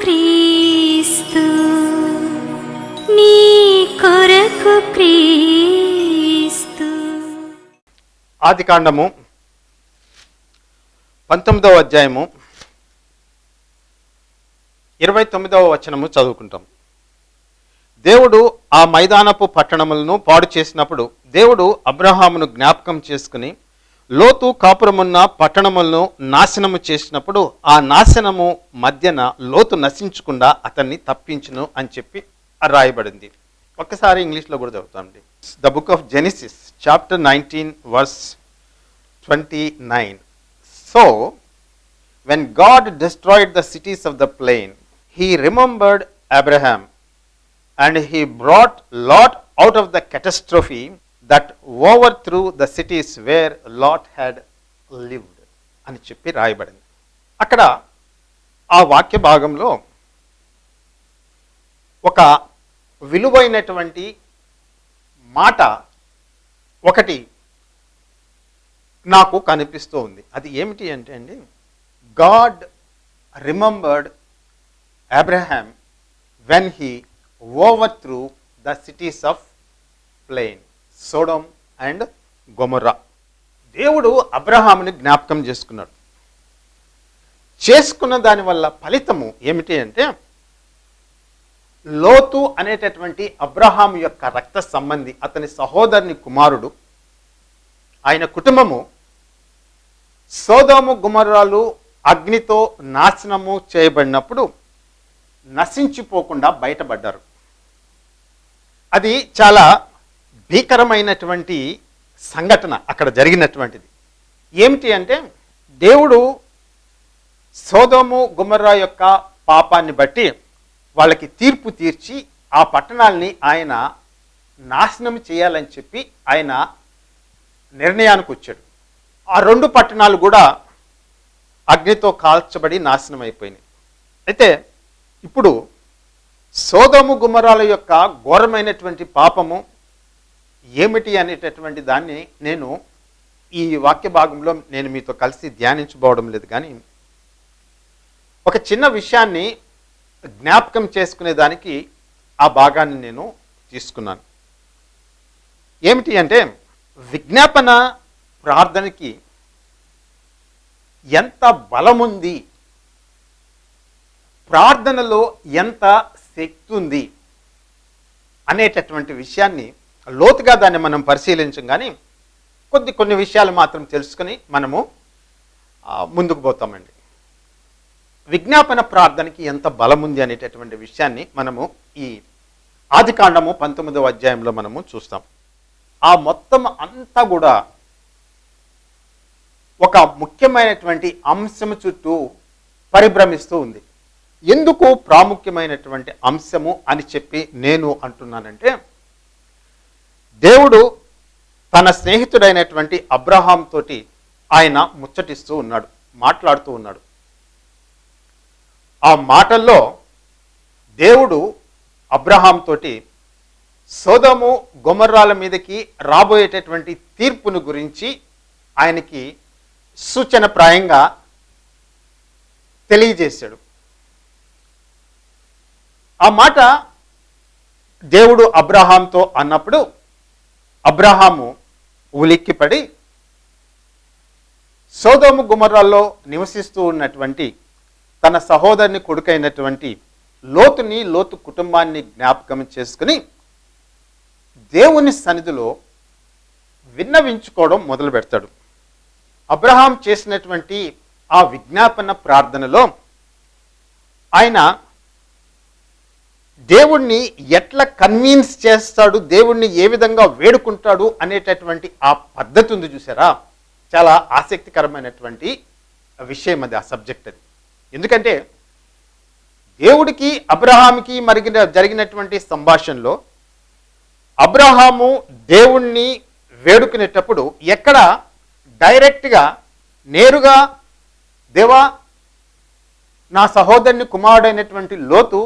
క్రీస్తు నీ కొరకు క్రీస్తు. ఆది కాండము పంతొమ్మిదవ అధ్యాయము ఇరవై తొమ్మిదవ వచనము చదువుకుంటాం. దేవుడు ఆ మైదానపు పట్టణములను పాడు చేసినప్పుడు దేవుడు అబ్రహామును జ్ఞాపకం చేసుకుని లోతు కాపురమున్న పట్టణములను నాశనము చేసినప్పుడు ఆ నాశనము మధ్యన లోతు నశించకుండా అతన్ని తప్పించును అని చెప్పి రాయబడింది. ఒక్కసారి ఇంగ్లీష్లో కూడా చదువుతామండి. The book of Genesis chapter nineteen verse twenty nine so when God destroyed the cities of the plain he remembered Abraham and he brought Lot out of the the that overthrew the cities where Lot had lived అని చెప్పి రాయబడింది. అక్కడ ఆ వాక్య భాగంలో ఒక విలువైనటువంటి మాట ఒకటి నాకు కనిపిస్తూ ఉంది. అది ఏమిటి అంటే అండి God remembered Abraham when he overthrew the cities of plain Sodom and Gomorrah. దేవుడు అబ్రహాముని జ్ఞాపకం చేసుకున్నాడు. చేసుకున్న దాని వల్ల ఫలితము ఏమిటి అంటే లోతు అనేటటువంటి అబ్రహాం యొక్క రక్త సంబంధి అతని సహోదరుని కుమారుడు ఆయన కుటుంబము సోదోము గుమర్రాలు అగ్నితో నాశనము చేయబడినప్పుడు నశించిపోకుండా బయటపడ్డారు. అది చాలా భీకరమైనటువంటి సంఘటన అక్కడ జరిగినటువంటిది. ఏమిటి అంటే దేవుడు సోదోము గుమర్రా యొక్క పాపాన్ని బట్టి వాళ్ళకి తీర్పు తీర్చి ఆ పట్టణాల్ని ఆయన నాశనం చేయాలని చెప్పి ఆయన నిర్ణయానికి వచ్చాడు. ఆ రెండు పట్టణాలు కూడా అగ్నితో కాల్చబడి నాశనం అయిపోయినాయి. అయితే ఇప్పుడు సోదము గుమరాల యొక్క ఘోరమైనటువంటి పాపము ఏమిటి అనేటటువంటి దాన్ని నేను ఈ వాక్య భాగంలో నేను మీతో కలిసి ధ్యానించబోవడం లేదు కానీ ఒక చిన్న విషయాన్ని జ్ఞాపకం చేసుకునే దానికి ఆ భాగాన్ని నేను తీసుకున్నాను. ఏమిటి అంటే విజ్ఞాపన ప్రార్థనకి ఎంత బలముంది? ప్రార్థనలో ఎంత శక్తి ఉంది? అనేటటువంటి విషయాన్ని లోతుగా దాన్ని మనం పరిశీలించం కానీ కొద్ది కొన్ని విషయాలు మాత్రం తెలుసుకొని మనము ముందుకు పోతామండి. విజ్ఞాపన ప్రార్థనకి ఎంత బలం ఉంది అనేటటువంటి విషయాన్ని మనము ఈ ఆదికాండము పంతొమ్మిదవ అధ్యాయంలో మనము చూస్తాం. ఆ మొత్తం అంతా కూడా ఒక ముఖ్యమైనటువంటి అంశము చుట్టూ పరిభ్రమిస్తూ ఉంది. ఎందుకు ప్రాముఖ్యమైనటువంటి అంశము అని చెప్పి నేను అంటున్నానంటే దేవుడు తన స్నేహితుడైనటువంటి అబ్రహాం తోటి ఆయన ముచ్చటిస్తూ ఉన్నాడు మాట్లాడుతూ ఉన్నాడు. ఆ మాటల్లో దేవుడు అబ్రహాం తోటి సోదము గొమర్రాల మీదకి రాబోయేటటువంటి తీర్పును గురించి ఆయనకి సూచన ప్రాయంగా తెలియజేశాడు. ఆ మాట దేవుడు అబ్రహాంతో అన్నప్పుడు అబ్రహాము ఉలిక్కిపడి సోదోము గుమర్రాల్లో నివసిస్తూ ఉన్నటువంటి తన సహోదరుని కొడుకైనటువంటి లోతుని లోతు కుటుంబాన్ని జ్ఞాపకం చేసుకుని దేవుని సన్నిధిలో విన్నవించుకోవడం మొదలు పెడతాడు. అబ్రహాం చేసినటువంటి ఆ విజ్ఞాపన ప్రార్థనలో ఆయన దేవుణ్ణి ఎట్లా కన్విన్స్ చేస్తాడు? దేవుణ్ణి ఏ విధంగా వేడుకుంటాడు? అనేటటువంటి ఆ పద్ధతి ఉంది చూసారా? చాలా ఆసక్తికరమైనటువంటి విషయం అది ఆ సబ్జెక్ట్ అది. ఎందుకంటే దేవుడికి అబ్రహాంకి మరిగిన జరిగినటువంటి సంభాషణలో అబ్రహాము దేవుణ్ణి వేడుకునేటప్పుడు ఎక్కడ డైరెక్ట్గా నేరుగా దేవా నా సహోదరుని కుమారుడైనటువంటి లోతు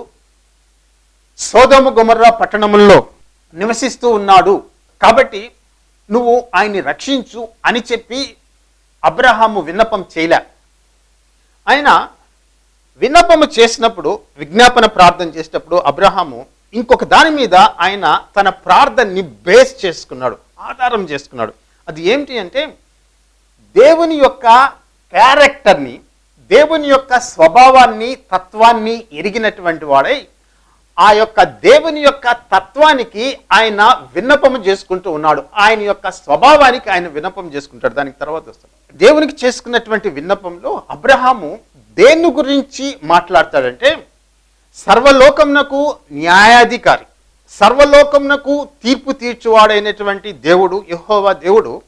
సోదము గుమర్రా పట్టణముల్లో నివసిస్తూ ఉన్నాడు. కాబట్టి నువ్వు ఆయన్ని రక్షించు అని చెప్పి అబ్రహాము విన్నపం చేయలే. ఆయన విన్నపము చేసినప్పుడు విజ్ఞాపన ప్రార్థన చేసేటప్పుడు అబ్రహాము ఇంకొక దాని మీద ఆయన తన ప్రార్థనని బేస్ చేసుకున్నాడు ఆధారం చేసుకున్నాడు. అది ఏమిటి అంటే దేవుని యొక్క క్యారెక్టర్ని దేవుని యొక్క స్వభావాన్ని తత్వాన్ని ఎరిగినటువంటి వాడై ఆ యొక్క దేవుని యొక్క తత్వానికి ఆయన విన్నపము చేసుకుంటూ ఉన్నాడు. ఆయన యొక్క స్వభావానికి ఆయన విన్నపం చేసుకుంటాడు. దానికి తర్వాత వస్తాడు దేవునికి చేసుకున్నటువంటి విన్నపంలో అబ్రహాము దేని గురించి మాట్లాడతాడంటే సర్వలోకమునకు న్యాయాధికారి సర్వలోకమునకు తీర్పు తీర్చువాడైనటువంటి దేవుడు యహోవా దేవుడు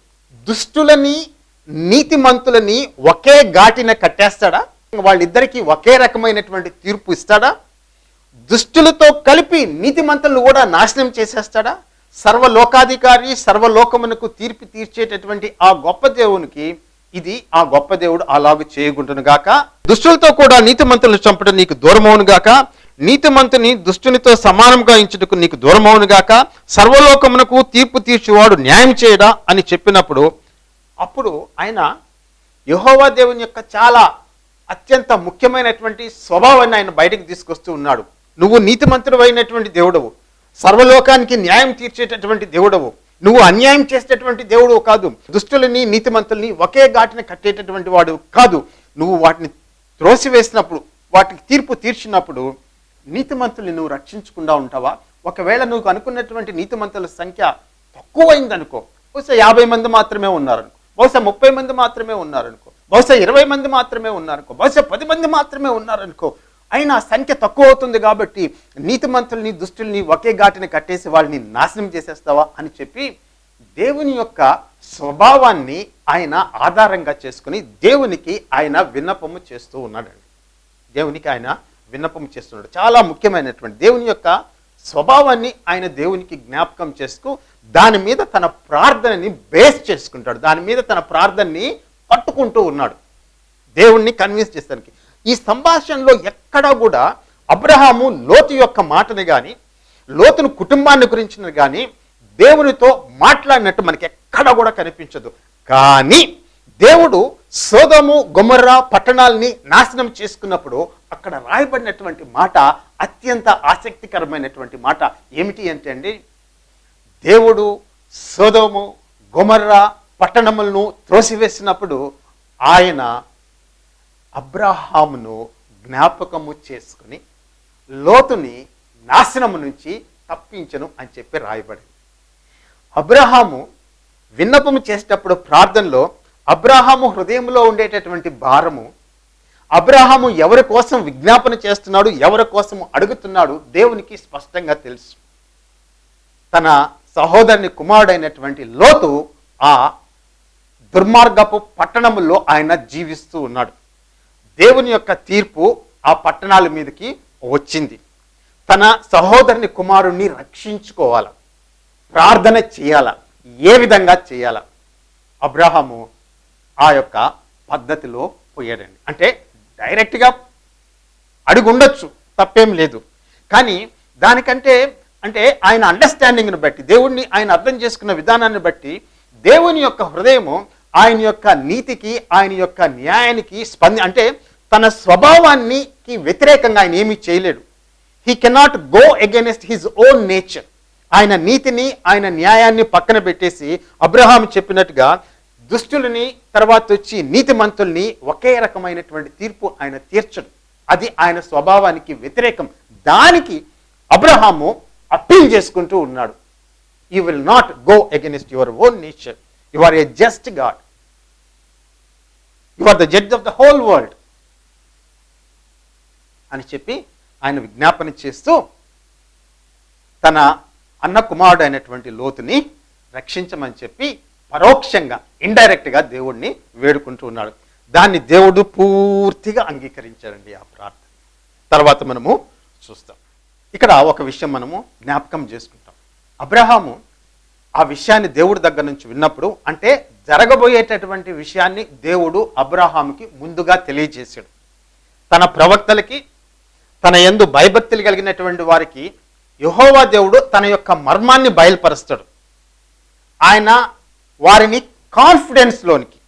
దుష్టులని నీతిమంతులని ఒకే ఘాటిన కట్టేస్తాడా? వాళ్ళిద్దరికీ ఒకే రకమైనటువంటి తీర్పు ఇస్తాడా? దుష్టులతో కలిపి నీతిమంతులను కూడా నాశనం చేసేస్తాడా? సర్వలోకాధికారి సర్వలోకమునకు తీర్పు తీర్చేటటువంటి ఆ గొప్ప దేవునికి ఇది ఆ గొప్ప దేవుడు అలాగ చేయకుంటును గాక. దుష్టులతో కూడా నీతిమంతులను చంపడం నీకు దూరమవును గాక. నీతిమంతుని దుష్టునితో సమానంగా ఇంచుటకు నీకు దూరమవును గాక. సర్వలోకమునకు తీర్పు తీర్చేవాడు న్యాయం చేయడా అని చెప్పినప్పుడు అప్పుడు ఆయన యహోవా దేవుని యొక్క చాలా అత్యంత ముఖ్యమైనటువంటి స్వభావాన్ని ఆయన బయటకు తీసుకొస్తూ ఉన్నాడు. నువ్వు నీతిమంతుడు అయినటువంటి దేవుడవు. సర్వలోకానికి న్యాయం తీర్చేటటువంటి దేవుడవు. నువ్వు అన్యాయం చేసేటటువంటి దేవుడు కాదు. దుష్టులని నీతిమంతుల్ని ఒకే ఘాటిని కట్టేటటువంటి వాడు కాదు. నువ్వు వాటిని త్రోసివేసినప్పుడు వాటికి తీర్పు తీర్చినప్పుడు నీతిమంతుల్ని నువ్వు రక్షించకుండా ఉంటావా? ఒకవేళ నువ్వు అనుకున్నటువంటి నీతిమంతుల సంఖ్య తక్కువైందనుకో బహుశా యాభై మంది మాత్రమే ఉన్నారనుకో బహుశా ముప్పై మంది మాత్రమే ఉన్నారనుకో బహుశా ఇరవై మంది మాత్రమే ఉన్నారనుకో బహుశా పది మంది మాత్రమే ఉన్నారనుకో అయినా సంఖ్య తక్కువ అవుతుంది కాబట్టి నీతిమంతుల్ని దుష్టుల్ని ఒకే ఘాటిని కట్టేసి వాళ్ళని నాశనం చేసేస్తావా అని చెప్పి దేవుని యొక్క స్వభావాన్ని ఆయన ఆధారంగా చేసుకుని దేవునికి ఆయన విన్నపము చేస్తూ ఉన్నాడండి. దేవునికి ఆయన విన్నపం చేస్తున్నాడు చాలా ముఖ్యమైనటువంటి దేవుని యొక్క స్వభావాన్ని ఆయన దేవునికి జ్ఞాపకం చేస్తూ దాని మీద తన ప్రార్థనని బేస్ చేసుకుంటాడు. దాని మీద తన ప్రార్థనని పట్టుకుంటూ ఉన్నాడు. దేవుణ్ణి కన్విన్స్ చేస్తానికి. ఈ సంభాషణలో ఎక్కడా కూడా అబ్రహాము లోతు యొక్క మాటని కానీ లోతును కుటుంబాన్ని గురించిన కానీ దేవునితో మాట్లాడినట్టు మనకి ఎక్కడా కూడా కనిపించదు. కానీ దేవుడు సోదము గుమర్రా పట్టణాలని నాశనం చేసుకున్నప్పుడు అక్కడ రాయబడినటువంటి మాట అత్యంత ఆసక్తికరమైనటువంటి మాట ఏమిటి అంటే అండి దేవుడు సోదము గుమర్రా పట్టణములను త్రోసివేసినప్పుడు ఆయన అబ్రహామును జ్ఞాపకము చేసుకుని లోతుని నాశనము నుంచి తప్పించను అని చెప్పి రాయబడింది. అబ్రహాము విన్నపము చేసేటప్పుడు ప్రార్థనలో అబ్రహాము హృదయంలో ఉండేటటువంటి భారము అబ్రహాము ఎవరి కోసం విజ్ఞాపన చేస్తున్నాడు ఎవరి కోసం అడుగుతున్నాడు దేవునికి స్పష్టంగా తెలుసు. తన సహోదరుని కుమారుడైనటువంటి లోతు ఆ దుర్మార్గపు పట్టణములో ఆయన జీవిస్తూ ఉన్నాడు. దేవుని యొక్క తీర్పు ఆ పట్టణాల మీదకి వచ్చింది. తన సహోదరుని కుమారుణ్ణి రక్షించుకోవాల. ప్రార్థన చేయాల. ఏ విధంగా చేయాల? అబ్రహాము ఆ యొక్క పద్ధతిలో పోయాడండి. అంటే డైరెక్ట్గా అడిగి ఉండొచ్చు తప్పేం లేదు. కానీ దానికంటే అంటే ఆయన అండర్స్టాండింగ్ని బట్టి దేవుణ్ణి ఆయన అర్థం చేసుకున్న విధానాన్ని బట్టి దేవుని యొక్క హృదయము ఆయన యొక్క నీతికి ఆయన యొక్క న్యాయానికి స్పంది అంటే తన స్వభావానికి వ్యతిరేకంగా ఆయన ఏమీ చేయలేడు. He cannot go against his own nature ఆయన నీతిని ఆయన న్యాయాన్ని పక్కన పెట్టేసి అబ్రహాం చెప్పినట్టుగా దుష్టులని తర్వాత వచ్చి నీతిమంతుల్ని ఒకే రకమైనటువంటి తీర్పు ఆయన తీర్చడు. అది ఆయన స్వభావానికి వ్యతిరేకం. దానికి అబ్రహాము అప్పీల్ చేసుకుంటూ ఉన్నాడు. You will not go against your own nature you are a just God you are the judge of the whole world అని చెప్పి ఆయన విజ్ఞాపన చేస్తూ తన అన్న కుమారుడు అయినటువంటి లోతుని రక్షించమని చెప్పి పరోక్షంగా ఇండైరెక్ట్గా దేవుడిని వేడుకుంటూ ఉన్నాడు. దాన్ని దేవుడు పూర్తిగా అంగీకరించాడండి ఆ ప్రార్థన. తర్వాత మనము చూస్తాం. ఇక్కడ ఒక విషయం మనము జ్ఞాపకం చేసుకుంటాం. అబ్రహాము ఆ విషయాన్ని దేవుడి దగ్గర నుంచి విన్నప్పుడు అంటే జరగబోయేటటువంటి విషయాన్ని దేవుడు అబ్రహాముకి ముందుగా తెలియజేశాడు. తన ప్రవక్తలకి తన ఎందు భయభక్తులు కలిగినటువంటి వారికి యహోవా దేవుడు తన యొక్క మర్మాన్ని బయలుపరుస్తాడు. ఆయన వారిని కాన్ఫిడెన్స్లోనికి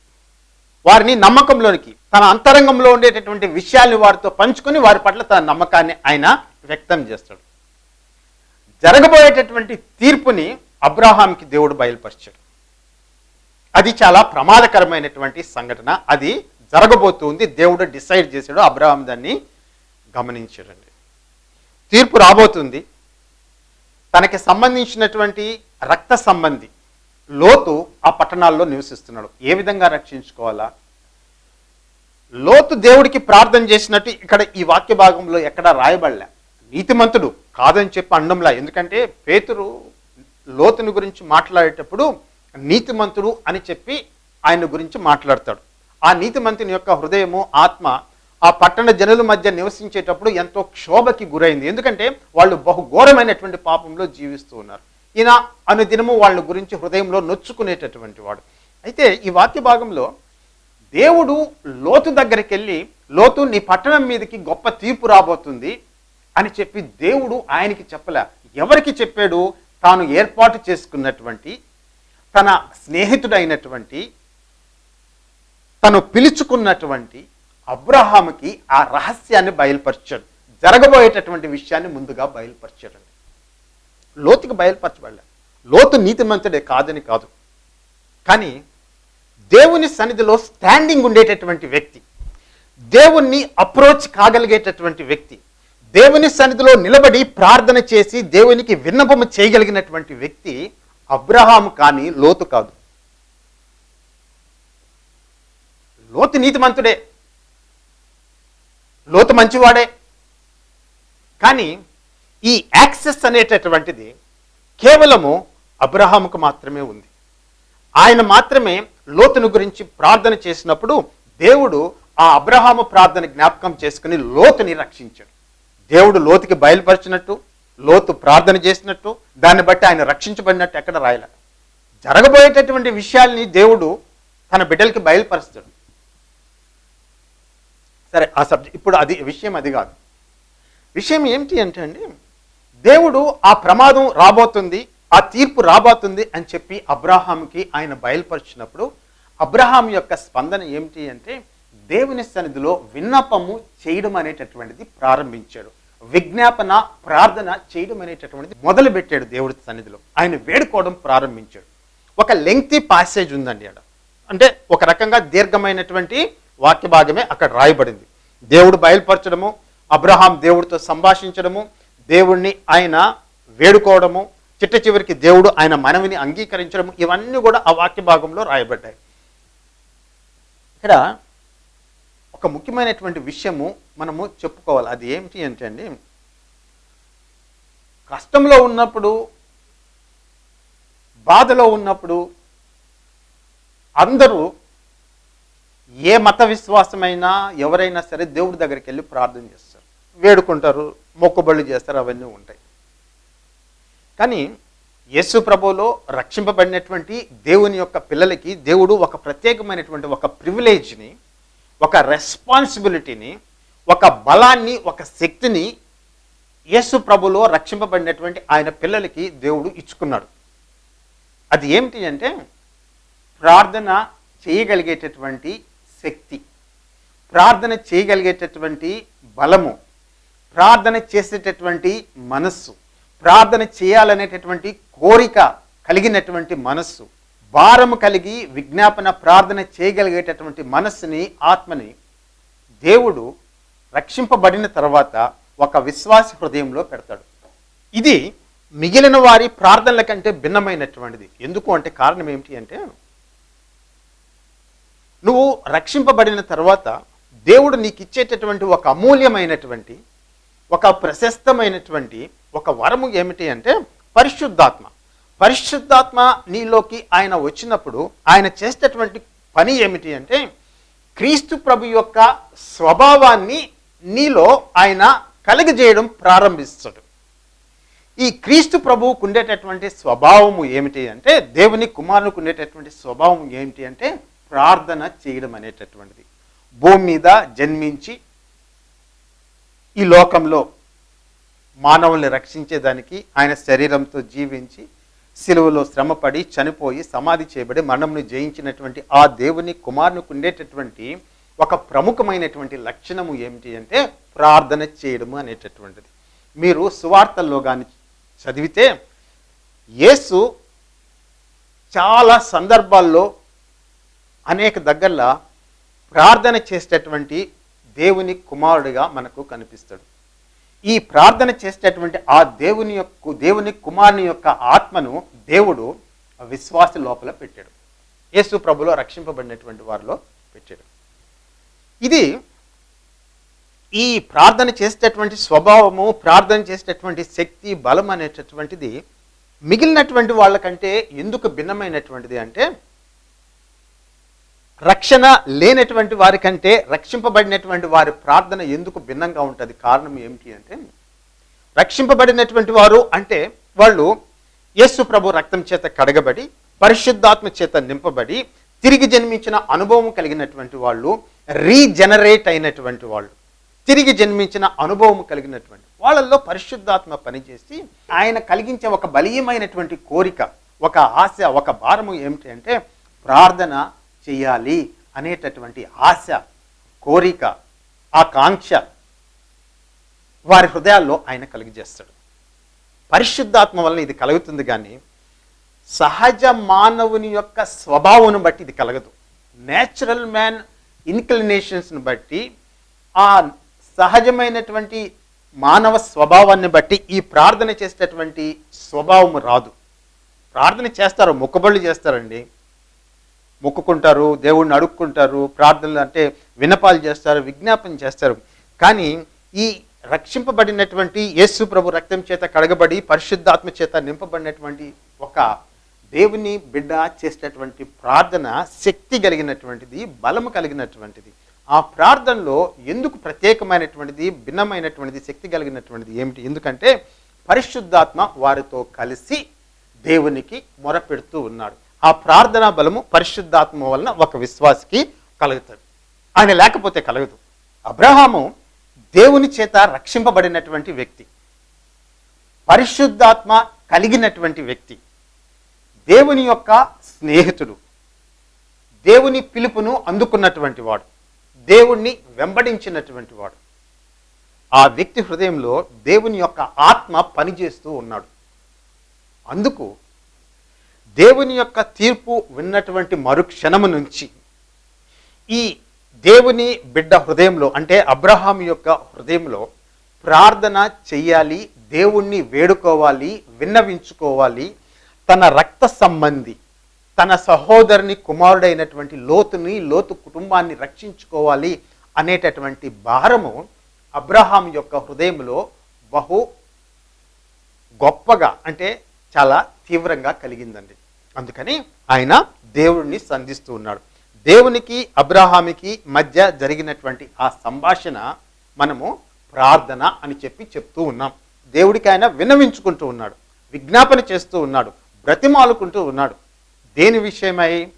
వారిని నమ్మకంలోనికి తన అంతరంగంలో ఉండేటటువంటి విషయాల్ని వారితో పంచుకొని వారి పట్ల తన నమ్మకాన్ని ఆయన వ్యక్తం చేస్తాడు. జరగబోయేటటువంటి తీర్పుని అబ్రాహాంకి దేవుడు బయలుపరిచాడు. అది చాలా ప్రమాదకరమైనటువంటి సంఘటన. అది జరగబోతుంది దేవుడు డిసైడ్ చేశాడు అబ్రాహాం దాన్ని గమనించడండి తీర్పు రాబోతుంది. తనకి సంబంధించినటువంటి రక్త సంబంధి లోతు ఆ పట్టణాల్లో నివసిస్తున్నాడు. ఏ విధంగా రక్షించుకోవాలా? లోతు దేవుడికి ప్రార్థన చేసినట్టు ఇక్కడ ఈ వాక్య భాగంలో ఎక్కడా రాయబడలే. నీతిమంతుడు కాదని చెప్పి అండంలా. ఎందుకంటే పేతురు లోతుని గురించి మాట్లాడేటప్పుడు నీతిమంతుడు అని చెప్పి ఆయన గురించి మాట్లాడతాడు. ఆ నీతిమంతుని యొక్క హృదయము ఆత్మ ఆ పట్టణ జనుల మధ్య నివసించేటప్పుడు ఎంతో క్షోభకి గురైంది. ఎందుకంటే వాళ్ళు బహుఘోరమైనటువంటి పాపంలో జీవిస్తూ ఉన్నారు. ఈయన అనుదినము వాళ్ళ గురించి హృదయంలో నొచ్చుకునేటటువంటి వాడు. అయితే ఈ వాక్య భాగంలో దేవుడు లోతు దగ్గరికి వెళ్ళి లోతు నీ పట్టణం మీదకి గొప్ప తీర్పు రాబోతుంది అని చెప్పి దేవుడు ఆయనకి చెప్పలే. ఎవరికి చెప్పాడు? తాను ఏర్పాటు చేసుకున్నటువంటి తన స్నేహితుడైనటువంటి తను పిలుచుకున్నటువంటి అబ్రహాముకి ఆ రహస్యాన్ని బయలుపరిచాడు. జరగబోయేటటువంటి విషయాన్ని ముందుగా బయలుపరిచాడండి. లోతుకి బయలుపరచబడలే. లోతు నీతిమంతుడే కాదని కాదు. కానీ దేవుని సన్నిధిలో స్టాండింగ్ ఉండేటటువంటి వ్యక్తి దేవుణ్ణి అప్రోచ్ కాగలిగేటటువంటి వ్యక్తి దేవుని సన్నిధిలో నిలబడి ప్రార్థన చేసి దేవునికి విన్నపము చేయగలిగినటువంటి వ్యక్తి అబ్రహాం కానీ లోతు కాదు. లోతు నీతిమంతుడే. లోతు మంచివాడే. కానీ ఈ యాక్సెస్ అనేటటువంటిది కేవలము అబ్రహాముకు మాత్రమే ఉంది. ఆయన మాత్రమే లోతును గురించి ప్రార్థన చేసినప్పుడు దేవుడు ఆ అబ్రహాము ప్రార్థన జ్ఞాపకం చేసుకుని లోతుని రక్షించాడు. దేవుడు లోతుకి బయలుపరిచినట్టు లోతు ప్రార్థన చేసినట్టు దాన్ని బట్టి ఆయన రక్షించబడినట్టు ఎక్కడ రాయలే జరగబోయేటటువంటి విషయాల్ని దేవుడు తన బిడ్డలకి బయలుపరుస్తాడు. సరే ఆ సబ్జెక్ట్ ఇప్పుడు అది విషయం అది కాదు. విషయం ఏమిటి అంటే అండి దేవుడు ఆ ప్రమాదం రాబోతుంది ఆ తీర్పు రాబోతుంది అని చెప్పి అబ్రహాంకి ఆయన బయలుపరిచినప్పుడు అబ్రహాం యొక్క స్పందన ఏమిటి అంటే దేవుని సన్నిధిలో విన్నపము చేయడం అనేటటువంటిది ప్రారంభించాడు. విజ్ఞాపన ప్రార్థన చేయడం అనేటటువంటిది మొదలుపెట్టాడు దేవుడి సన్నిధిలో. ఆయన వేడుకోవడం ప్రారంభించాడు. ఒక లెంగ్తీ పాసేజ్ ఉందండి అక్కడ. అంటే ఒక రకంగా దీర్ఘమైనటువంటి వాక్య భాగమే అక్కడ రాయబడింది. దేవుడు బయలుపరచడము అబ్రహాం దేవుడితో సంభాషించడము దేవుణ్ణి ఆయన వేడుకోవడము చిట్ట చివరికి దేవుడు ఆయన మనవిని అంగీకరించడము ఇవన్నీ కూడా ఆ వాక్య భాగంలో రాయబడ్డాయి. ఇక్కడ ఒక ముఖ్యమైనటువంటి విషయము మనము చెప్పుకోవాలి. అది ఏమిటి అంటే అండి కష్టంలో ఉన్నప్పుడు బాధలో ఉన్నప్పుడు అందరూ ఏ మత విశ్వాసమైనా ఎవరైనా సరే దేవుడి దగ్గరికి వెళ్ళి ప్రార్థన చేస్తారు. వేడుకుంటారు మొక్కుబళ్ళు చేస్తారు అవన్నీ ఉంటాయి. కానీ యేసు ప్రభులో రక్షింపబడినటువంటి దేవుని యొక్క పిల్లలకి దేవుడు ఒక ప్రత్యేకమైనటువంటి ఒక ప్రివిలేజ్ని ఒక రెస్పాన్సిబిలిటీని ఒక బలాన్ని ఒక శక్తిని యేసు ప్రభులో రక్షింపబడినటువంటి ఆయన పిల్లలకి దేవుడు ఇచ్చుకున్నాడు. అది ఏమిటి అంటే ప్రార్థన చేయగలిగేటటువంటి శక్తి. ప్రార్థన చేయగలిగేటటువంటి బలము ప్రార్థన చేసేటటువంటి మనస్సు ప్రార్థన చేయాలనేటటువంటి కోరిక కలిగినటువంటి మనస్సు భారము కలిగి విజ్ఞాపన ప్రార్థన చేయగలిగేటటువంటి మనస్సుని ఆత్మని దేవుడు రక్షింపబడిన తర్వాత ఒక విశ్వాస హృదయంలో పెడతాడు. ఇది మిగిలిన వారి ప్రార్థనల కంటే భిన్నమైనటువంటిది. ఎందుకు అంటే కారణం ఏమిటి అంటే నువ్వు రక్షింపబడిన తర్వాత దేవుడు నీకు ఇచ్చేటటువంటి ఒక అమూల్యమైనటువంటి ఒక ప్రశస్తమైనటువంటి ఒక వరము ఏమిటి అంటే పరిశుద్ధాత్మ. పరిశుద్ధాత్మ నీలోకి ఆయన వచ్చినప్పుడు ఆయన చేసేటటువంటి పని ఏమిటి అంటే క్రీస్తు ప్రభు యొక్క స్వభావాన్ని నీలో ఆయన కలిగజేయడం ప్రారంభిస్తాడు. ఈ క్రీస్తు ప్రభువుకు ఉండేటటువంటి స్వభావము ఏమిటి అంటే దేవుని కుమారునికి ఉండేటటువంటి స్వభావం ఏమిటి అంటే ప్రార్థన చేయడం అనేటటువంటిది. భూమి మీద జన్మించి ఈ లోకంలో మానవుల్ని రక్షించేదానికి ఆయన శరీరంతో జీవించి సిలువలో శ్రమపడి చనిపోయి సమాధి చేయబడి మరణంను జయించినటువంటి ఆ దేవుని కుమారునికి ఉండేటటువంటి ఒక ప్రముఖమైనటువంటి లక్షణము ఏమిటి అంటే ప్రార్థన చేయడము అనేటటువంటిది. మీరు సువార్తల్లో కానీ చదివితే యేసు చాలా సందర్భాల్లో అనేక దగ్గరలా ప్రార్థన చేసేటటువంటి దేవుని కుమారుడిగా మనకు కనిపిస్తాడు. ఈ ప్రార్థన చేసేటటువంటి ఆ దేవుని యొక్క దేవుని కుమారుని యొక్క ఆత్మను దేవుడు విశ్వాస లోపల పెట్టాడు. యేసు ప్రభులో రక్షింపబడినటువంటి వారిలో పెట్టాడు. ఇది ఈ ప్రార్థన చేసేటటువంటి స్వభావము ప్రార్థన చేసేటటువంటి శక్తి బలం అనేటటువంటిది మిగిలినటువంటి వాళ్ళకంటే ఎందుకు భిన్నమైనటువంటిది అంటే రక్షణ లేనటువంటి వారికంటే రక్షింపబడినటువంటి వారి ప్రార్థన ఎందుకు భిన్నంగా ఉంటుంది? కారణం ఏమిటి అంటే రక్షింపబడినటువంటి వారు అంటే వాళ్ళు యేసు ప్రభు రక్తం చేత కడగబడి పరిశుద్ధాత్మ చేత నింపబడి తిరిగి జన్మించిన అనుభవం కలిగినటువంటి వాళ్ళు రీజనరేట్ అయినటువంటి వాళ్ళు. తిరిగి జన్మించిన అనుభవం కలిగినటువంటి వాళ్ళల్లో పరిశుద్ధాత్మ పనిచేసి ఆయన కలిగించే ఒక బలీయమైనటువంటి కోరిక ఒక ఆశ ఒక భారము ఏమిటి అంటే ప్రార్థన చేయాలి అనేటటువంటి ఆశ కోరిక ఆకాంక్ష వారి హృదయాల్లో ఆయన కలిగజేస్తాడు. పరిశుద్ధాత్మ వలన ఇది కలుగుతుంది కానీ సహజ మానవుని యొక్క స్వభావాన్ని బట్టి ఇది కలగదు. నేచురల్ మ్యాన్ ఇన్క్లినేషన్స్ని బట్టి ఆ సహజమైనటువంటి మానవ స్వభావాన్ని బట్టి ఈ ప్రార్థన చేసేటటువంటి స్వభావం రాదు. ప్రార్థన చేస్తారు మొక్కబళ్ళు చేస్తారండి. మొక్కుకుంటారు దేవుడిని అడుక్కుంటారు ప్రార్థనలు అంటే వినపాలు చేస్తారు విజ్ఞాపన చేస్తారు. కానీ ఈ రక్షింపబడినటువంటి యేసు ప్రభు రక్తం చేత కడగబడి పరిశుద్ధాత్మ చేత నింపబడినటువంటి ఒక దేవుని బిడ్డ చేసినటువంటి ప్రార్థన శక్తి కలిగినటువంటిది బలము కలిగినటువంటిది. ఆ ప్రార్థనలో ఎందుకు ప్రత్యేకమైనటువంటిది భిన్నమైనటువంటిది శక్తి కలిగినటువంటిది ఏమిటి? ఎందుకంటే పరిశుద్ధాత్మ వారితో కలిసి దేవునికి మొరపెడుతూ ఉన్నాడు. ఆ ప్రార్థనా బలము పరిశుద్ధాత్మ వలన ఒక విశ్వాసికి కలుగుతుంది. ఆయన లేకపోతే కలగదు. అబ్రహాము దేవుని చేత రక్షింపబడినటువంటి వ్యక్తి. పరిశుద్ధాత్మ కలిగినటువంటి వ్యక్తి. దేవుని యొక్క స్నేహితుడు. దేవుని పిలుపును అందుకున్నటువంటి వాడు. దేవుణ్ణి వెంబడించినటువంటి వాడు. ఆ వ్యక్తి హృదయంలో దేవుని యొక్క ఆత్మ పనిచేస్తూ ఉన్నాడు. అందుకు దేవుని యొక్క తీర్పు విన్నటువంటి మరుక్షణము నుంచి ఈ దేవుని బిడ్డ హృదయంలో అంటే అబ్రహాం యొక్క హృదయంలో ప్రార్థన చెయ్యాలి దేవుణ్ణి వేడుకోవాలి విన్నవించుకోవాలి. తన రక్త సంబంధి తన సహోదరుని కుమారుడైనటువంటి లోతుని లోతు కుటుంబాన్ని రక్షించుకోవాలి అనేటటువంటి భారము అబ్రహాం యొక్క హృదయంలో బహు గొప్పగా అంటే చాలా తీవ్రంగా కలిగిందండి. అందుకని ఆయన దేవుడిని సంధిస్తూ ఉన్నాడు. దేవునికి అబ్రహామికి మధ్య జరిగినటువంటి ఆ సంభాషణ మనము ప్రార్థన అని చెప్పి చెప్తూ ఉన్నాం. దేవుడికి ఆయన విన్నవించుకుంటూ ఉన్నాడు. విజ్ఞాపన చేస్తూ ఉన్నాడు. బ్రతిమాలుకుంటూ ఉన్నాడు. దేని విషయమై?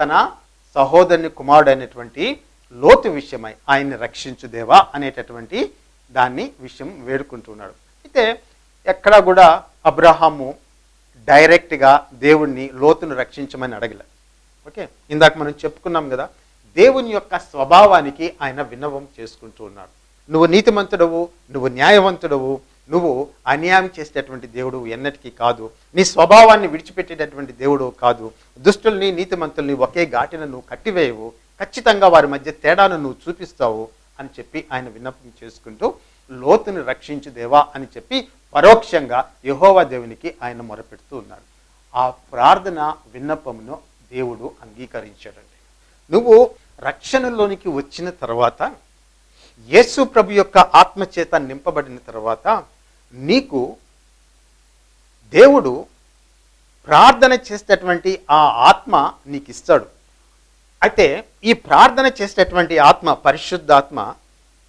తన సహోదరుని కుమారుడైనటువంటి లోతు విషయమై ఆయన్ని రక్షించు దేవా అనేటటువంటి దాన్ని విషయం వేడుకుంటున్నాడు అయితే ఎక్కడా కూడా అబ్రహాము డైరెక్ట్గా దేవుణ్ణి లోతును రక్షించమని అడగలే. ఓకే? ఇందాక మనం చెప్పుకున్నాం కదా దేవుని యొక్క స్వభావానికి ఆయన విన్నవం చేసుకుంటూ ఉన్నాడు. నువ్వు నీతిమంతుడవు నువ్వు న్యాయవంతుడవు నువ్వు అన్యాయం చేసేటటువంటి దేవుడు ఎన్నటికీ కాదు. నీ స్వభావాన్ని విడిచిపెట్టేటటువంటి దేవుడు కాదు. దుష్టుల్ని నీతిమంతుల్ని ఒకే ఘాటిన నువ్వు కట్టివేయవు. ఖచ్చితంగా వారి మధ్య తేడాను నువ్వు చూపిస్తావు అని చెప్పి ఆయన విన్నపం చేసుకుంటూ లోతుని రక్షించు దేవా అని చెప్పి పరోక్షంగా యహోవా దేవునికి ఆయన మొరపెడుతూ ఉన్నాడు. ఆ ప్రార్థన విన్నపమును దేవుడు అంగీకరించాడండి. నువ్వు రక్షణలోనికి వచ్చిన తర్వాత యేసు ప్రభు యొక్క ఆత్మచేత నింపబడిన తర్వాత నీకు దేవుడు ప్రార్థన చేసేటటువంటి ఆ ఆత్మ నీకు ఇస్తాడు అయితే ఈ ప్రార్థన చేసేటటువంటి ఆత్మ పరిశుద్ధాత్మ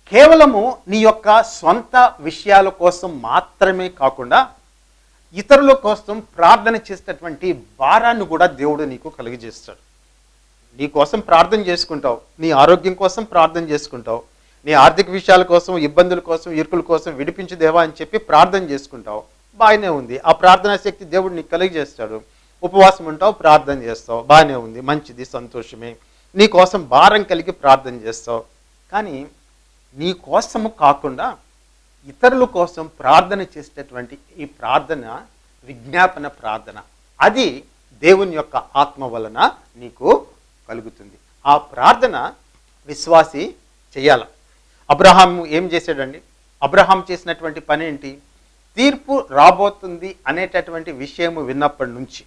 కేవలము నీ యొక్క స్వంత విషయాల కోసం మాత్రమే కాకుండా ఇతరుల కోసం ప్రార్థన చేసేటటువంటి భారాన్ని కూడా దేవుడు నీకు కలిగజేస్తాడు. నీ కోసం ప్రార్థన చేసుకుంటావు నీ ఆరోగ్యం కోసం ప్రార్థన చేసుకుంటావు నీ ఆర్థిక విషయాల కోసం ఇబ్బందుల కోసం ఇరుకుల కోసం విడిపించు దేవా అని చెప్పి ప్రార్థన చేసుకుంటావు. బాగానే ఉంది. ఆ ప్రార్థనా శక్తి దేవుడు నీకు కలిగజేస్తాడు. ఉపవాసం ఉంటావు ప్రార్థన చేస్తావు. బాగానే ఉంది. మంచిది సంతోషమే. నీ కోసం భారం కలిగి ప్రార్థన చేస్తావు. కానీ నీ కోసము కాకుండా ఇతరుల కోసం ప్రార్థన చేసేటటువంటి ఈ ప్రార్థన విజ్ఞాపన ప్రార్థన. అది దేవుని యొక్క ఆత్మ వలన నీకు కలుగుతుంది. ఆ ప్రార్థన విశ్వాసి చేయాల. అబ్రహాం ఏం చేశాడండి? అబ్రహాం చేసినటువంటి పని ఏంటి? తీర్పు రాబోతుంది అనేటటువంటి విషయము విన్నప్పటి నుంచి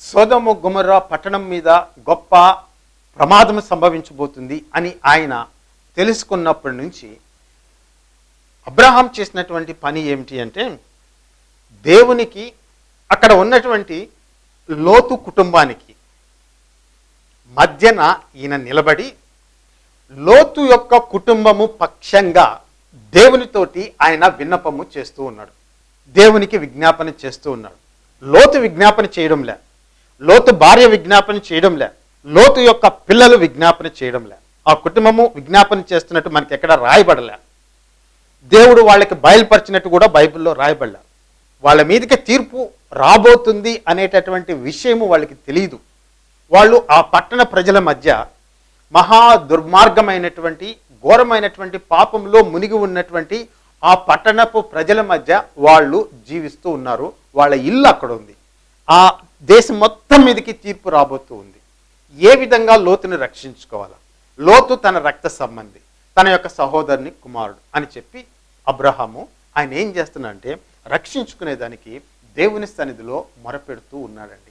సోదము గుమర్రా పట్టణం మీద గొప్ప ప్రమాదం సంభవించబోతుంది అని ఆయన తెలుసుకున్నప్పటి నుంచి అబ్రహాం చేసినటువంటి పని ఏమిటి అంటే దేవునికి అక్కడ ఉన్నటువంటి లోతు కుటుంబానికి మధ్యన ఈయన నిలబడి లోతు యొక్క కుటుంబము పక్షంగా దేవునితోటి ఆయన విన్నపము చేస్తూ ఉన్నాడు. దేవునికి విజ్ఞాపన చేస్తూ ఉన్నాడు. లోతు విజ్ఞాపన చేయడంలే. లోతు భార్య విజ్ఞాపన చేయడంలే. లోతు యొక్క పిల్లలు విజ్ఞాపన చేయడంలే. ఆ కుటుంబము విజ్ఞాపన చేస్తున్నట్టు మనకి ఎక్కడ రాయబడలే. దేవుడు వాళ్ళకి బయలుపరిచినట్టు కూడా బైబిల్లో రాయబడలే. వాళ్ళ మీదకి తీర్పు రాబోతుంది అనేటటువంటి విషయము వాళ్ళకి తెలియదు వాళ్ళు ఆ పట్టణ ప్రజల మధ్య మహా దుర్మార్గమైనటువంటి ఘోరమైనటువంటి పాపంలో మునిగి ఉన్నటువంటి ఆ పట్టణపు ప్రజల మధ్య వాళ్ళు జీవిస్తూ ఉన్నారు. వాళ్ళ ఇల్లు అక్కడ ఉంది. ఆ దేశం మొత్తం మీదకి తీర్పు రాబోతూ ఉంది. ఏ విధంగా లోతుని రక్షించుకోవాలా? లోతు తన రక్త సంబంధి తన యొక్క సహోదరుని కుమారుడు అని చెప్పి అబ్రహాము ఆయన ఏం చేస్తున్నాడంటే రక్షించుకునేదానికి దేవుని సన్నిధిలో మొరపెడుతూ ఉన్నాడండి.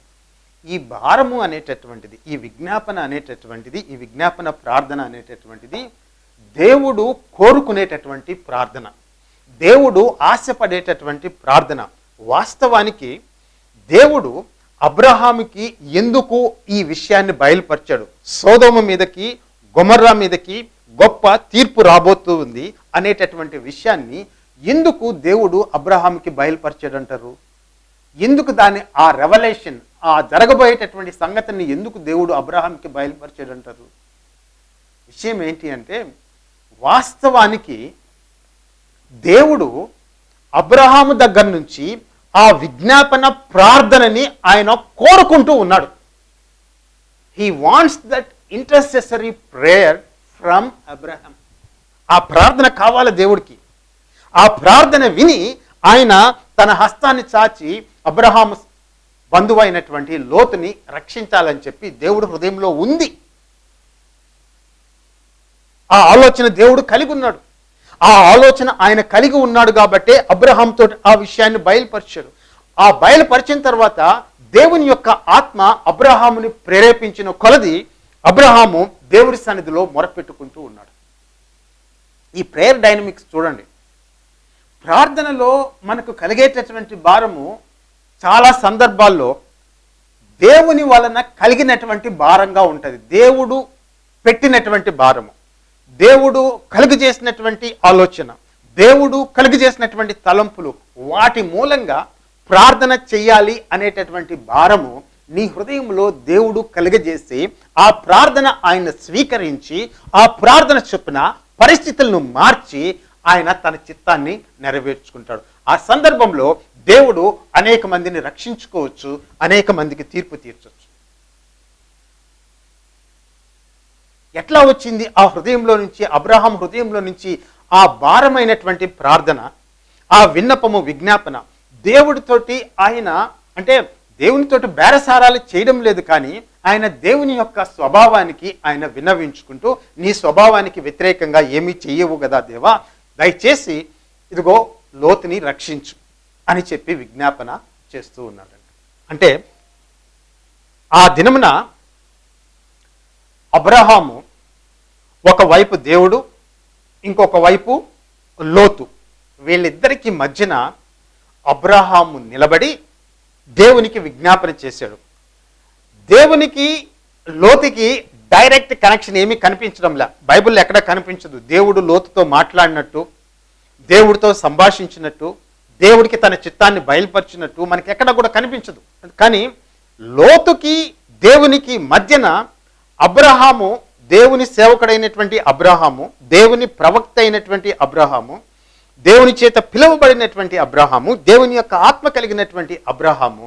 ఈ భారము అనేటటువంటిది ఈ విజ్ఞాపన అనేటటువంటిది ఈ విజ్ఞాపన ప్రార్థన అనేటటువంటిది దేవుడు కోరుకునేటటువంటి ప్రార్థన. దేవుడు ఆశపడేటటువంటి ప్రార్థన. వాస్తవానికి దేవుడు అబ్రహాముకి ఎందుకు ఈ విషయాన్ని బయలుపరిచాడు? సోదోమ మీదకి గొమర్రా మీదకి గొప్ప తీర్పు రాబోతుంది అనేటటువంటి విషయాన్ని ఎందుకు దేవుడు అబ్రహాంకి బయలుపరిచాడు అంటారు ఎందుకు దాని ఆ రెవల్యూషన్ ఆ జరగబోయేటటువంటి సంగతిని ఎందుకు దేవుడు అబ్రహాంకి బయలుపరిచాడు అంటారు విషయం ఏంటి అంటే వాస్తవానికి దేవుడు అబ్రహాము దగ్గర నుంచి ఆ విజ్ఞాపన ప్రార్థనని ఆయన కోరుకుంటూ ఉన్నాడు. He wants that intercessory prayer from Abraham ఆ ప్రార్థన కావాలి దేవుడికి. ఆ ప్రార్థన విని ఆయన తన హస్తాన్ని చాచి అబ్రహాము బంధువైనటువంటి లోతుని రక్షించాలని చెప్పి దేవుడు హృదయంలో ఉంది. ఆ ఆలోచన దేవుడు కలిగి ఉన్నాడు. ఆ ఆలోచన ఆయన కలిగి ఉన్నాడు కాబట్టే అబ్రహాంతో ఆ విషయాన్ని బయలుపరిచాడు. ఆ బయలుపరిచిన తర్వాత దేవుని యొక్క ఆత్మ అబ్రహాముని ప్రేరేపించిన కొలది అబ్రహాము దేవుడి సన్నిధిలో మొరపెట్టుకుంటూ ఉన్నాడు. ఈ ప్రేయర్ డైనమిక్స్ చూడండి. ప్రార్థనలో మనకు కలిగేటటువంటి భారము చాలా సందర్భాల్లో దేవుని వలన కలిగినటువంటి భారంగా ఉంటుంది. దేవుడు పెట్టినటువంటి భారము. దేవుడు కలుగు చేసినటువంటి ఆలోచన. దేవుడు కలుగు చేసినటువంటి తలంపులు. వాటి మూలంగా ప్రార్థన చెయ్యాలి అనేటటువంటి భారము నీ హృదయంలో దేవుడు కలిగజేసి ఆ ప్రార్థన ఆయన స్వీకరించి ఆ ప్రార్థన చొప్పున పరిస్థితులను మార్చి ఆయన తన చిత్తాన్ని నెరవేర్చుకుంటాడు. ఆ సందర్భంలో దేవుడు అనేక మందిని రక్షించుకోవచ్చు అనేక మందికి తీర్పు తీర్చవచ్చు ఎట్లా వచ్చింది? ఆ హృదయంలో నుంచి అబ్రహాం హృదయంలో నుంచి ఆ భారమైనటువంటి ప్రార్థన ఆ విన్నపము విజ్ఞాపన దేవుడితోటి ఆయన అంటే దేవునితోటి బేరసారాలు చేయడం లేదు కానీ ఆయన దేవుని యొక్క స్వభావానికి ఆయన విన్నవించుకుంటూ నీ స్వభావానికి వ్యతిరేకంగా ఏమీ చెయ్యవు కదా దేవా? దయచేసి ఇదిగో లోతుని రక్షించు అని చెప్పి విజ్ఞాపన చేస్తూ ఉన్నాడంట. అంటే ఆ దినమున అబ్రహాము ఒకవైపు దేవుడు ఇంకొక వైపు లోతు. వీళ్ళిద్దరికీ మధ్యన అబ్రహాము నిలబడి దేవునికి విజ్ఞాపన చేశాడు. దేవునికి లోతుకి డైరెక్ట్ కనెక్షన్ ఏమీ కనిపించడంలా బైబిల్ ఎక్కడ కనిపించదు. దేవుడు లోతుతో మాట్లాడినట్టు దేవుడితో సంభాషించినట్టు దేవుడికి తన చిత్తాన్ని బయలుపరిచినట్టు మనకి ఎక్కడ కూడా కనిపించదు. కానీ లోతుకి దేవునికి మధ్యన అబ్రహాము దేవుని సేవకుడైనటువంటి అబ్రహాము దేవుని ప్రవక్త అయినటువంటి అబ్రహాము దేవుని చేత పిలువబడినటువంటి అబ్రహాము దేవుని యొక్క ఆత్మ కలిగినటువంటి అబ్రహాము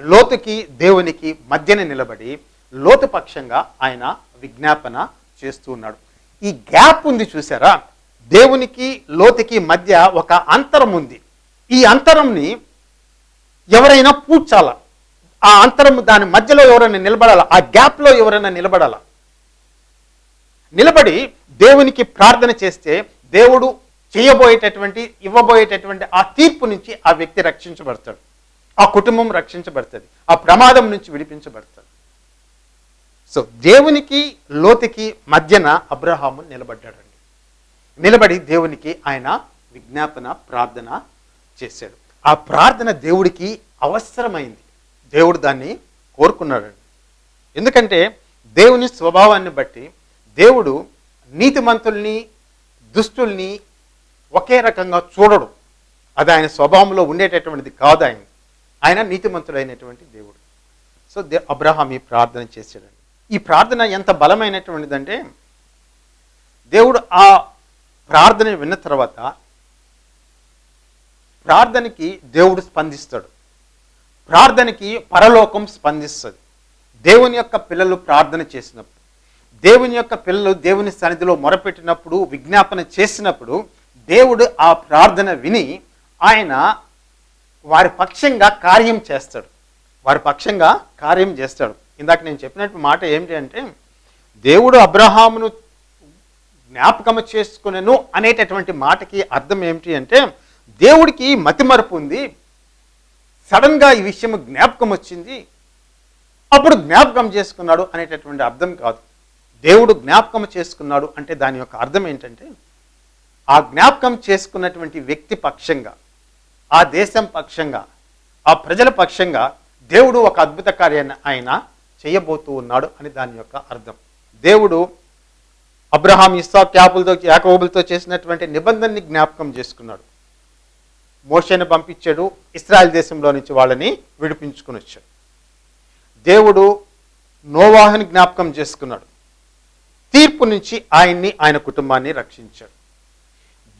లోతుకి దేవునికి మధ్యన నిలబడి లోతు పక్షంగా ఆయన విజ్ఞాపన చేస్తూ ఉన్నాడు. ఈ గ్యాప్ ఉంది చూసారా? దేవునికి లోతుకి మధ్య ఒక అంతరం ఉంది. ఈ అంతరంని ఎవరైనా పూడ్చాలా? ఆ అంతరం దాని మధ్యలో ఎవరైనా నిలబడాలా? ఆ గ్యాప్లో ఎవరైనా నిలబడాలా? నిలబడి దేవునికి ప్రార్థన చేస్తే దేవుడు చేయబోయేటటువంటి ఇవ్వబోయేటటువంటి ఆ తీర్పు నుంచి ఆ వ్యక్తి రక్షించబడతాడు. ఆ కుటుంబం రక్షించబడుతుంది. ఆ ప్రమాదం నుంచి విడిపించబడతాడు సో దేవునికి లోతుకి మధ్యన అబ్రహాము నిలబడ్డాడండి. నిలబడి దేవునికి ఆయన విజ్ఞాపన ప్రార్థన చేశాడు. ఆ ప్రార్థన దేవుడికి అవసరమైంది. దేవుడు దాన్ని కోరుకున్నాడండి. ఎందుకంటే దేవుని స్వభావాన్ని బట్టి దేవుడు నీతిమంతుల్ని దుష్టుల్ని ఒకే రకంగా చూడడు. అది ఆయన స్వభావంలో ఉండేటటువంటిది కాదు ఆయన. ఆయన నీతిమంతుడైనటువంటి దేవుడు. సో దే అబ్రహాం ఈ ప్రార్థన చేశాడండి ఈ ప్రార్థన ఎంత బలమైనటువంటిదంటే దేవుడు ఆ ప్రార్థన విన్న తర్వాత ప్రార్థనకి దేవుడు స్పందిస్తాడు. ప్రార్థనకి పరలోకం స్పందిస్తుంది. దేవుని యొక్క పిల్లలు ప్రార్థన చేసినప్పుడు దేవుని యొక్క పిల్లలు దేవుని సన్నిధిలో మొరపెట్టినప్పుడు విజ్ఞాపన చేసినప్పుడు దేవుడు ఆ ప్రార్థన విని ఆయన వారి పక్షంగా కార్యం చేస్తాడు. వారి పక్షంగా కార్యం చేస్తాడు. ఇందాక నేను చెప్పినట్టు మాట ఏమిటి అంటే దేవుడు అబ్రహామును జ్ఞాపకం చేసుకునేను అనేటటువంటి మాటకి అర్థం ఏమిటి అంటే దేవుడికి మతిమరుపు ఉంది. సడన్గా ఈ విషయం జ్ఞాపకం వచ్చింది. అప్పుడు జ్ఞాపకం చేసుకున్నాడు అనేటటువంటి అర్థం కాదు. దేవుడు జ్ఞాపకం చేసుకున్నాడు అంటే దాని యొక్క అర్థం ఏంటంటే ఆ జ్ఞాపకం చేసుకున్నటువంటి వ్యక్తి పక్షంగా ఆ దేశం పక్షంగా ఆ ప్రజల పక్షంగా దేవుడు ఒక అద్భుత కార్యాన్ని ఆయన చేయబోతూ ఉన్నాడు అని దాని యొక్క అర్థం. దేవుడు అబ్రహాం ఇస్సాక్ యాపులతో యాకోబులతో చేసినటువంటి నిబంధనని జ్ఞాపకం చేసుకున్నాడు. మోషేని పంపించాడు ఇస్రాయల్ దేశంలో నుంచి వాళ్ళని విడిపించుకుని వచ్చాడు. దేవుడు నోవాహుని జ్ఞాపకం చేసుకున్నాడు. తీర్పు నుంచి ఆయన్ని ఆయన కుటుంబాన్ని రక్షించాడు.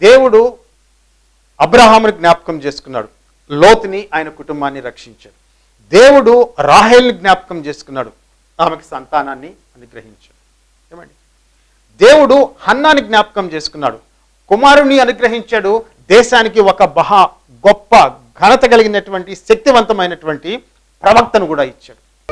దేవుడు అబ్రహాముని జ్ఞాపకం చేసుకున్నాడు. లోతుని ఆయన కుటుంబాన్ని రక్షించాడు. దేవుడు రాహేల్ని జ్ఞాపకం చేసుకున్నాడు. ఆమెకి సంతానాన్ని అనుగ్రహించాడు. ఏమండి? దేవుడు హన్నాని జ్ఞాపకం చేసుకున్నాడు. కుమారుని అనుగ్రహించాడు. దేశానికి ఒక బహా గొప్ప ఘనత కలిగినటువంటి శక్తివంతమైనటువంటి ప్రవక్తను కూడా ఇచ్చాడు.